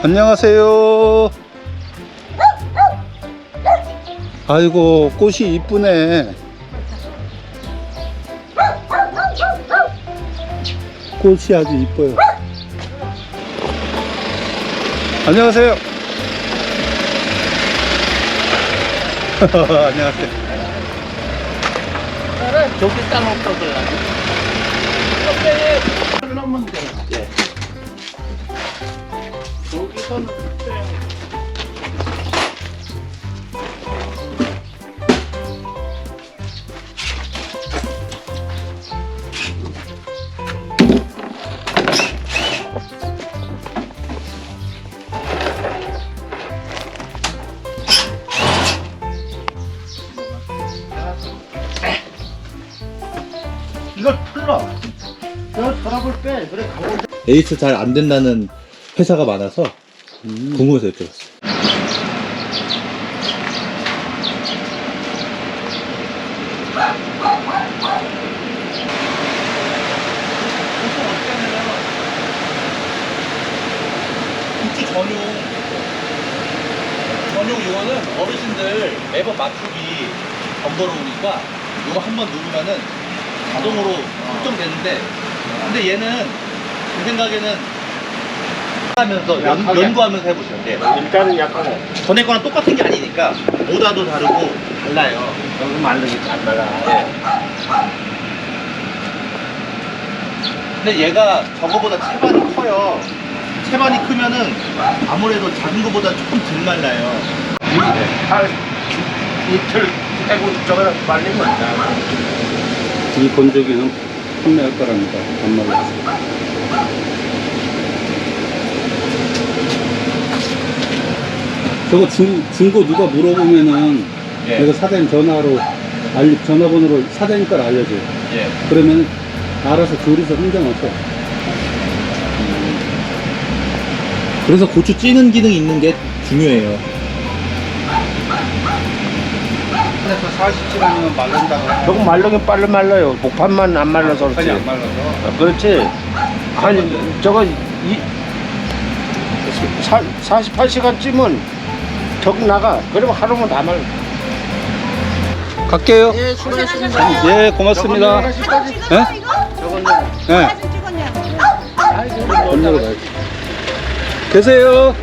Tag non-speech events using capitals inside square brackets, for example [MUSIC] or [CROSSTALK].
안녕하세요. 아이고, 꽃이 이쁘네. 꽃이 아주 이뻐요. 안녕하세요. [LAUGHS] 안녕하세요. 저기 땅 없어질라. 옆 이걸 풀러. 저 서랍을 빼. 그래 가고. 에이스 잘 안 된다는 회사가 많아서 궁금해서 여쭤봤어요. 국주 전용 전용 이거는 어르신들 매번 맞추기 번거로우니까 이거 한 번 누르면은 자동으로 설정되는데 근데 얘는 제 생각에는 하면서 연, 약하게. 연구하면서 해보시면 돼요 일단은 약하고. 전에 거랑 똑같은 게 아니니까 모다도 다르고 달라요 여기 말르기 안 나가. 예. 근데 얘가 저거보다 채반이 커요. 채반이 크면은 아무래도 작은 거보다 조금 덜 말라요. 한 이틀 빼고 저거 말리면 안 나. 이 건조기는 판매할 거랍니다. 반말로. 저거 중, 중고 누가 물어보면은 예. 내가 사장님 전화로 알리, 전화번호로 사장님 걸 알려줘. 예. 그러면 알아서 조리서 흥정하셔. 그래서 고추 찌는 기능이 있는 게 중요해요. 그래서 40시간이면 말른다고. 저거 말르긴 빨리 말라요. 목판만 안 말라서 그렇지. 말라서. 아, 그렇지. 아니 저거 이 사, 48시간 찌면 저기 나가. 그러면 하루면 다 말라. 갈게요. 예, 수고하셨습니다. 예, 고맙습니다. 저거 예? 찍었어 이거? 저거는 예. 사진 찍었냐고. 건너러 가야지. 계세요.